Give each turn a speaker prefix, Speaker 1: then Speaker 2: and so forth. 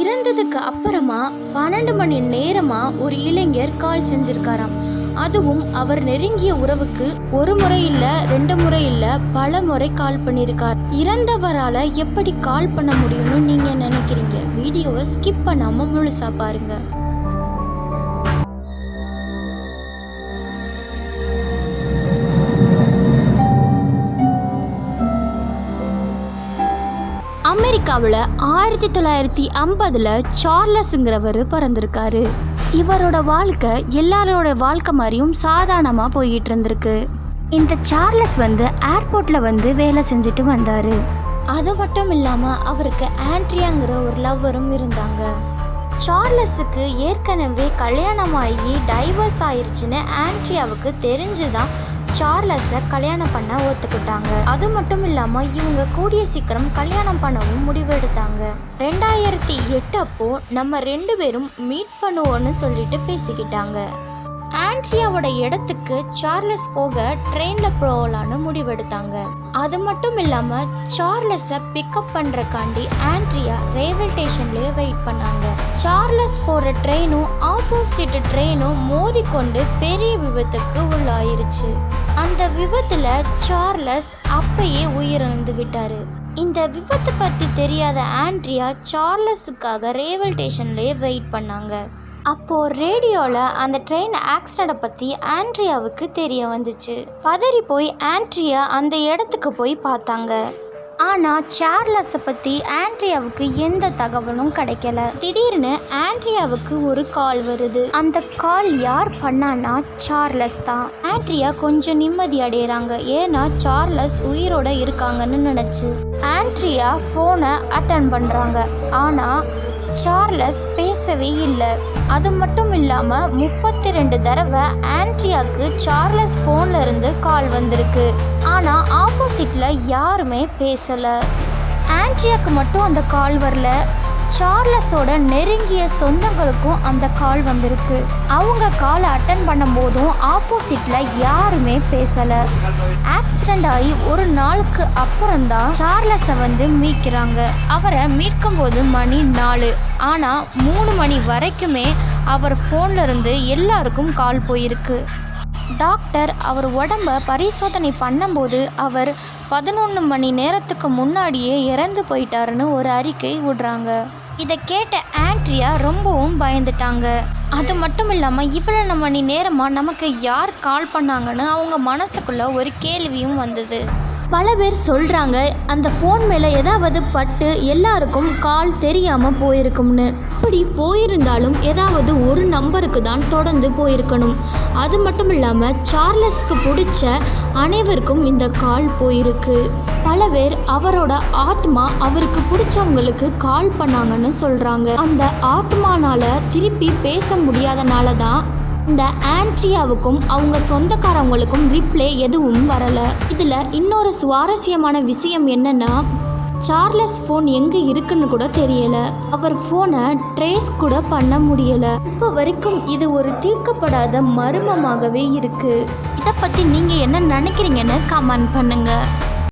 Speaker 1: இறந்ததுக்கு அப்புறமா பன்னெண்டு மணி நேரமா ஒரு இளைஞர் கால் செஞ்சிருக்காராம். அதுவும் அவர் நெருங்கிய உறவுக்கு ஒரு முறை இல்ல ரெண்டு முறை இல்ல பல முறை கால் பண்ணியிருக்கார் இறந்தவரால எப்படி கால் பண்ண முடியும்னு நீங்க நினைக்கிறீங்க? வீடியோவை ஸ்கிப் பண்ணாம முழுசா பாருங்க. அமெரிக்காவில் ஆயிரத்தி தொள்ளாயிரத்தி ஐம்பதில் சார்லஸுங்கிறவர் பிறந்திருக்காரு. இவரோட வாழ்க்கை எல்லாரோட வாழ்க்கை மாதிரியும் சாதாரணமாக போயிட்டு இருந்திருக்கு. இந்த சார்லஸ் வந்து ஏர்போர்ட்டில் வந்து வேலை செஞ்சுட்டு வந்தார். அது மட்டும் இல்லாமல் அவருக்கு ஆண்ட்ரியாங்கிற ஒரு லவ்வரும் இருந்தாங்க. சார்லஸுக்கு ஏற்கனவே கல்யாணம் ஆகி டைவர்ஸ் ஆயிடுச்சுன்னு ஆண்ட்ரியாவுக்கு தெரிஞ்சுதான் சார்லஸை கல்யாணம் பண்ண ஒத்துக்கிட்டாங்க. அது மட்டும் இல்லாமல் இவங்க கூடிய சீக்கிரம் கல்யாணம் பண்ணவும் முடிவெடுத்தாங்க. ரெண்டாயிரத்தி எட்டு அப்போ நம்ம ரெண்டு பேரும் மீட் பண்ணுவோன்னு சொல்லிட்டு பேசிக்கிட்டாங்க. ஆண்ட்ரியாவோட இடத்துக்கு சார்லஸ் போக ட்ரெயின்ல போகலான்னு முடிவெடுத்தாங்க. அது மட்டும் இல்லாம சார்லஸை பிக்கப் பண்றக்காண்டி ஆண்ட்ரியா ரயில்வே ஸ்டேஷன்லயே வெயிட் பண்ணாங்க. சார்லஸ் போகிற ட்ரெயினும் ஆப்போசிட் ட்ரெயினும் மோதிக்கொண்டு பெரிய விபத்துக்கு உள்ளாயிருச்சு. அந்த விபத்தில் சார்லஸ் அப்பயே உயிரிழந்து விட்டாரு. இந்த விபத்தை பற்றி தெரியாத ஆண்ட்ரியா சார்லஸுக்காக ரேவல் ஸ்டேஷன்லேயே வெயிட் பண்ணாங்க. அப்போ ரேடியோவில் அந்த ட்ரெயின் ஆக்சிடெண்ட்டை பற்றி ஆண்ட்ரியாவுக்கு தெரிய வந்துச்சு. பதறி போய் ஆண்ட்ரியா அந்த இடத்துக்கு போய் பார்த்தாங்க. ஆனால் சார்லஸை பற்றி ஆண்ட்ரியாவுக்கு எந்த தகவலும் கிடைக்கல. திடீர்னு ஆண்ட்ரியாவுக்கு ஒரு கால் வருது. அந்த கால் யார் பண்ணான்னா சார்லஸ் தான். ஆண்ட்ரியா கொஞ்சம் நிம்மதி அடையிறாங்க. ஏன்னா சார்லஸ் உயிரோட இருக்காங்கன்னு நினச்சி. ஆண்ட்ரியா ஃபோனை அட்டன் பண்ணுறாங்க ஆனால் சார்லஸ் பேசவே இல்லை. அது மட்டும் இல்லாமல் முப்பத்தி ரெண்டு தடவை ஆண்ட்ரியாவுக்கு சார்லஸ் ஃபோன்ல இருந்து கால் வந்திருக்கு. ஆனால் ஆப்போசிட்டில் யாருமே பேசலை. ஆண்ட்ரியாவுக்கு மட்டும் அந்த கால் வரல. சார்லஸோட நெருங்கிய சொந்தங்களுக்கும் அந்த கால் வந்திருக்கு. அவங்க காலை அட்டன் பண்ணும்போதும் ஆப்போசிட்டில் யாருமே பேசலை. ஆக்சிடென்ட் ஆகி ஒரு நாளுக்கு அப்புறம்தான் சார்லஸை வந்து மீட்கிறாங்க. அவரை மீட்கும் போது மணி நாலு. ஆனால் மூணு மணி வரைக்குமே அவர் ஃபோன்ல இருந்து எல்லாருக்கும் கால் போயிருக்கு. டாக்டர் அவர் உடம்ப பரிசோதனை பண்ணும்போது அவர் பதினொன்று மணி நேரத்துக்கு முன்னாடியே இறந்து போயிட்டாருன்னு ஒரு அறிக்கை விடுறாங்க. இதை கேட்ட ஆண்ட்ரியா ரொம்பவும் பயந்துட்டாங்க. அது மட்டும் இல்லாமல் இவ்வளோ மணி நேரமாக நமக்கு யார் கால் பண்ணாங்கன்னு அவங்க மனசுக்குள்ளே ஒரு கேள்வியும் வந்தது. பல பேர் சொல்கிறாங்க அந்த ஃபோன் மேலே ஏதாவது பட்டு எல்லாருக்கும் கால் தெரியாமல் போயிருக்கும்னு. அப்படி போயிருந்தாலும் ஏதாவது ஒரு நம்பருக்கு தான் தொடர்ந்து போயிருக்கணும். அது மட்டும் இல்லாமல் சார்லஸ்க்கு பிடிச்ச அனைவருக்கும் இந்த கால் போயிருக்கு. பல பேர் அவரோட ஆத்மா அவருக்கு பிடிச்சவங்களுக்கு கால் பண்ணாங்கன்னு சொல்கிறாங்க அந்த ஆத்மானால திருப்பி பேச முடியாதனால தான் இந்த ஆண்ட்ரியாவுக்கும் அவங்க சொந்தக்காரவங்களுக்கும் ரிப்ளே எதுவும் வரல. இதுல இன்னொரு சுவாரஸ்யமான விஷயம் என்னன்னா சார்லஸ் ஃபோன் எங்க இருக்குன்னு கூட தெரியல. அவர் ஃபோனை ட்ரேஸ் கூட பண்ண முடியல. இப்போ வரைக்கும் இது ஒரு தீர்க்கப்படாத மர்மமாகவே இருக்கு. இதை பத்தி நீங்க என்ன நினைக்கிறீங்கன்னு கமெண்ட் பண்ணுங்க.